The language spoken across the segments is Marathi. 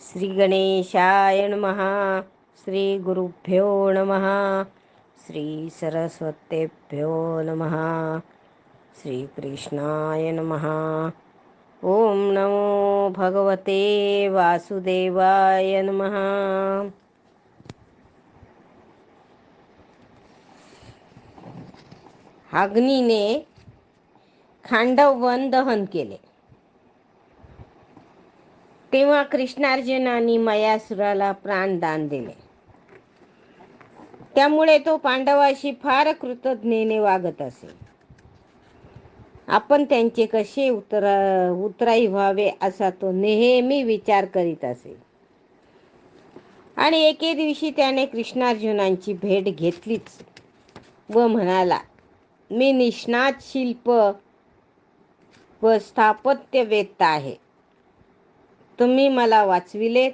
श्री गणेशाय नमः श्री गुरुभ्यो नमः श्री सरस्वतेभ्यो नमः श्रीकृष्णाय नमः। ॐ नमो भगवते वासुदेवाय नमः। अग्नीने खांडव वन दहन केले. तेव्हा कृष्णार्जुनाने मयासुराला प्राणदान दिले. त्यामुळे तो पांडवाशी फार कृतज्ञेने वागत असे. आपण त्यांचे कसे उतरा उतराई व्हावे असा तो नेहमी विचार करीत असे. आणि एके दिवशी त्याने कृष्णार्जुनांची भेट घेतलीच व म्हणाला मी निष्णात शिल्प व स्थापत्य वेत्ता आहे. तुम्ही मला वाचविलेत.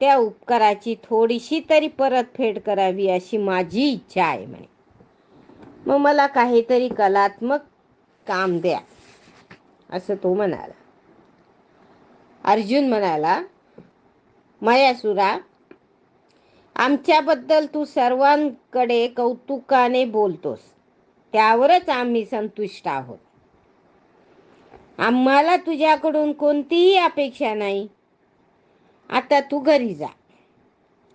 त्या उपकाराची थोडीशी तरी परतफेड करावी अशी माझी इच्छा आहे म्हणे. मग मला काहीतरी कलात्मक काम द्या असं तो म्हणाला. अर्जुन म्हणाला मयासुरा आमच्याबद्दल तू सर्वांकडे कौतुकाने बोलतोस. त्यावरच आम्ही संतुष्ट आहोत. आम्हाला तुझ्याकडून कोणतीही अपेक्षा नाही. आता तू घरी जा.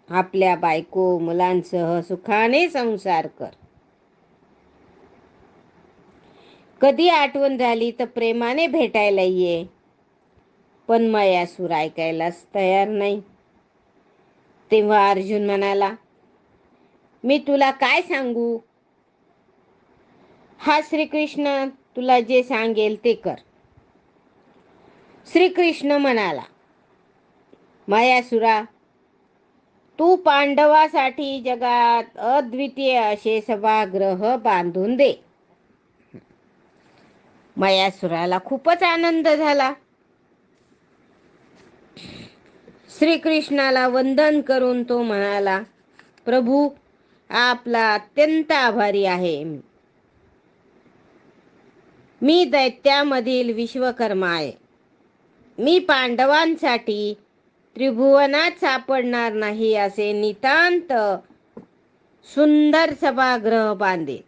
आपल्या बायको मुलांसह सुखाने संसार कर. कधी आठवण झाली तर प्रेमाने भेटायला ये. पण मयासूर ऐकायलाच तयार नाही. तेव्हा अर्जुन म्हणाला मी तुला काय सांगू? हा श्रीकृष्ण तुला जे सांगेल ते कर. श्रीकृष्ण म्हणाला मायासुरा तू पांडवासाठी जगात अद्वितीय असे सभागृह बांधून दे. मयासुराला खूपच आनंद झाला. श्रीकृष्णाला वंदन करून तो म्हणाला प्रभू आपला अत्यंत आभारी आहे. मी दैत्यामधील विश्वकर्मा आहे. मी पांडवांसाठी त्रिभुवनात सापडणार नाही असे नितांत सुंदर सभागृह बांधे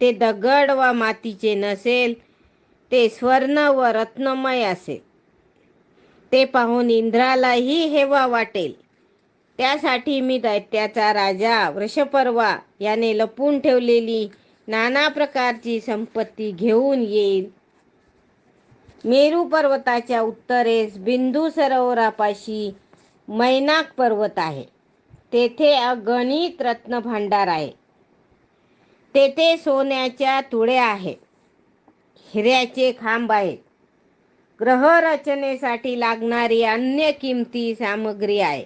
ते दगड व मातीचे नसेल ते स्वर्ण व रत्नमय असेल. ते पाहून इंद्रालाही हेवा वाटेल. त्यासाठी मी दैत्याचा राजा वृषपर्वा याने लपून ठेवलेली नाना प्रकारची संपत्ती घेऊन येईल मेरू पर्वताच्या उत्तरेस बिंदू सरोवरापाशी मैनाक पर्वत आहे. तेथे अगणित रत्न भांडार आहे. तेथे सोन्याच्या तुळ्या आहेत हिऱ्याचे खांब आहेत. ग्रहरचनेसाठी लागणारी अन्य किमती सामग्री आहे.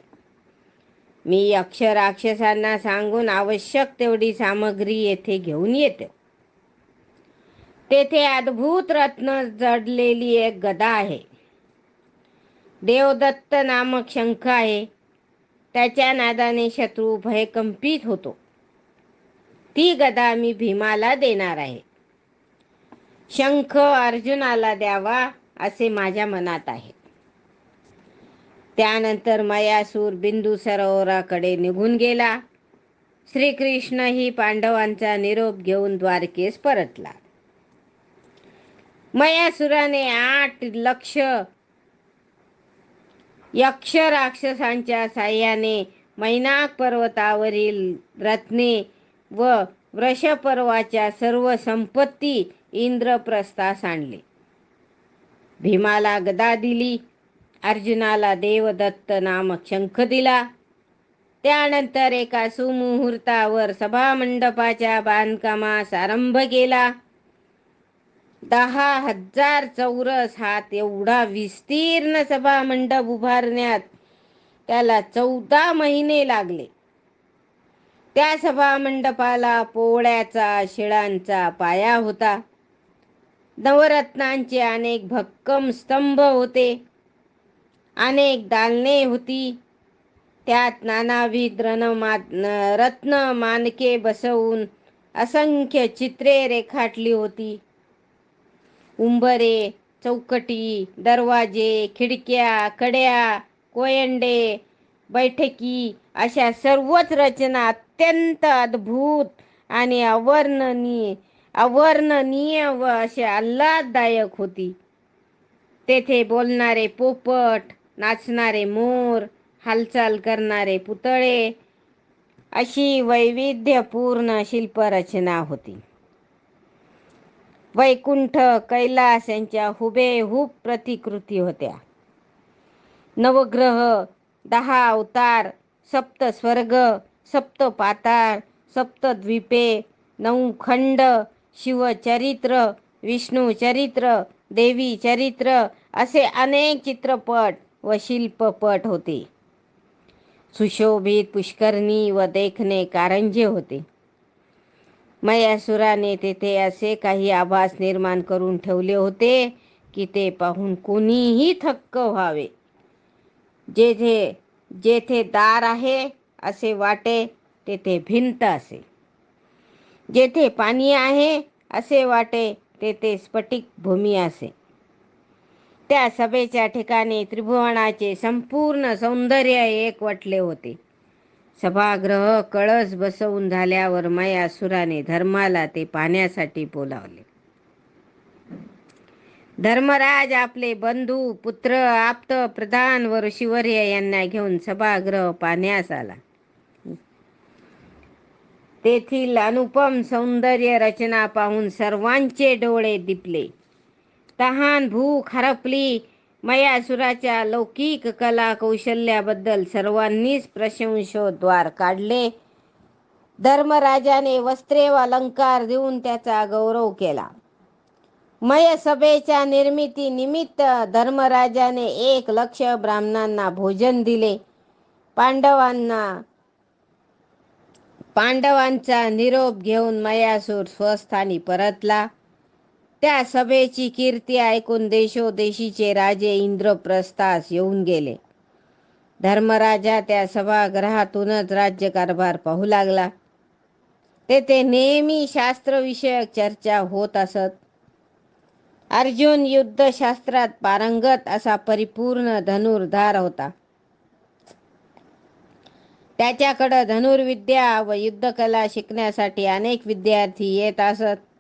मी अक्षराक्षसांना सांगून आवश्यक तेवढी सामग्री येथे घेऊन येते. तेथे अद्भुत रत्न जडलेली एक गदा आहे. देवदत्त नामक शंख आहे. त्याच्या नादाने शत्रू भयकंपित होतो. ती गदा मी भीमाला देणार आहे. शंख अर्जुनाला द्यावा असे माझ्या मनात आहे. त्यानंतर मयासूर बिंदू सरोवराकडे निघून गेला. श्रीकृष्ण ही पांडवांचा निरोप घेऊन द्वारकेस परतला. मयासुराने आठ लक्ष यक्ष राक्षसांच्या साह्याने मैनाक पर्वतावरील रत्ने व वृषपर्वाच्या सर्व संपत्ती इंद्रप्रस्थास आणले. भीमाला गदा दिली. अर्जुनाला देवदत्त नामक शंख दिला. त्यानंतर एका सुमुहूर्तावर सभामंडपाच्या बांधकामास आरंभ केला. दहा हजार चौरस हात एवढा विस्तीर्ण सभामंडप उभारण्यात त्याला चौदा महिने लागले. त्या सभामंडपाला पोळ्याचा शिळांचा पाया होता. नवरत्नांचे अनेक भक्कम स्तंभ होते. अनेक दालने होती. त्यात नानाविध रनमा रत्न मानके बसवून असंख्य चित्रे रेखाटली होती. उंबरे चौकटी दरवाजे खिडक्या कड्या कोयंडे बैठकी अशा सर्वच रचना अत्यंत अद्भुत आणि अवर्णनीय अवर्णनीय व अशा आल्हाददायक होती. तेथे बोलणारे पोपट नाचणारे मोर हालचाल करणारे पुतळे अशी वैविध्यपूर्ण शिल्परचना होती. वैकुंठ कैलास यांच्या हुबेहूब प्रतिकृती होत्या. नवग्रह दहा अवतार सप्त स्वर्ग सप्त पाताळ सप्तद्वीपे नऊ खंड शिवचरित्र विष्णू चरित्र देवी चरित्र असे अनेक चित्रपट व शिल्पपट होते. सुशोभित पुष्करणी व देखणे कारंजे होते. मयासुराने तेथे असे काही आभास निर्माण करून ठेवले होते की ते पाहून कोणीही थक्क व्हावे. जेथे जेथे दार आहे असे वाटे तेथे भिंत असे. जेथे पाणी आहे असे वाटे तेथे स्फटिक भूमी असे. त्या सभेच्या ठिकाणी त्रिभुवनाचे संपूर्ण सौंदर्य एकवटले होते. सभागृह कळस बसवून झाल्यावर मयासुराने धर्माला ते पाहण्यासाठी बोलावले. धर्मराज आपले बंधू पुत्र आप्त प्रधान व ऋषीवर्य यांना घेऊन सभागृह पाहण्यास आला. तेथील अनुपम सौंदर्य रचना पाहून सर्वांचे डोळे दिपले. तहान भूक हरपली मयासुराच्या लौकिक कला कौशल्याबद्दल सर्वांनीच प्रशंसोद्वार काढले. धर्मराजाने वस्त्रे व अलंकार देऊन त्याचा गौरव केला. मय सभेच्या निर्मिती निमित्त धर्मराजाने एक लक्ष ब्राह्मणांना भोजन दिले. पांडवांना पांडवांचा निरोप घेऊन मयासूर स्वस्थानी परतला. त्या सभेची कीर्ती ऐकून देशोदेशीचे राजे इंद्रप्रस्थास येऊन गेले. धर्मराजा त्या सभागृहातूनच राज्यकारभार पाहू लागला. तेथे नेहमी शास्त्रविषयक चर्चा होत असत. अर्जुन युद्धशास्त्रात पारंगत असा परिपूर्ण धनुर्धार होता. त्याच्याकडं धनुर्विद्या व युद्धकला शिकण्यासाठी अनेक विद्यार्थी येत असत.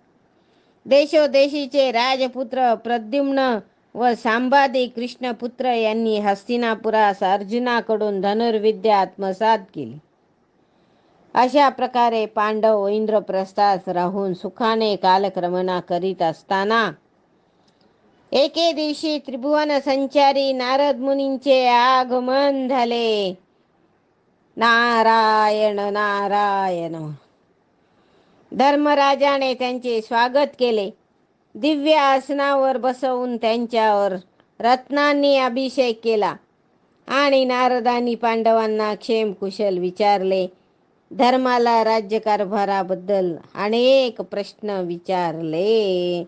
देशोदेशीचे राजपुत्र प्रद्युम्न व सांबादी कृष्णपुत्र यांनी हस्तिनापुरास अर्जुनाकडून धनुर्विद्या आत्मसात केली. अशा प्रकारे पांडव इंद्रप्रस्थास राहून सुखाने कालक्रमणा करीत असताना एके दिवशी त्रिभुवन संचारी नारद मुनींचे आगमन झाले. नारायण नारायण. धर्मराजाने त्यांचे स्वागत केले. दिव्य आसनावर बसवून त्यांच्यावर रत्नांनी अभिषेक केला आणि नारदांनी पांडवांना क्षेम कुशल विचारले. धर्माला राज्यकारभाराबद्दल अनेक प्रश्न विचारले.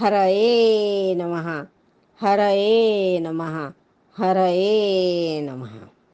हरये नमहा हरये नमहा हरये नमहा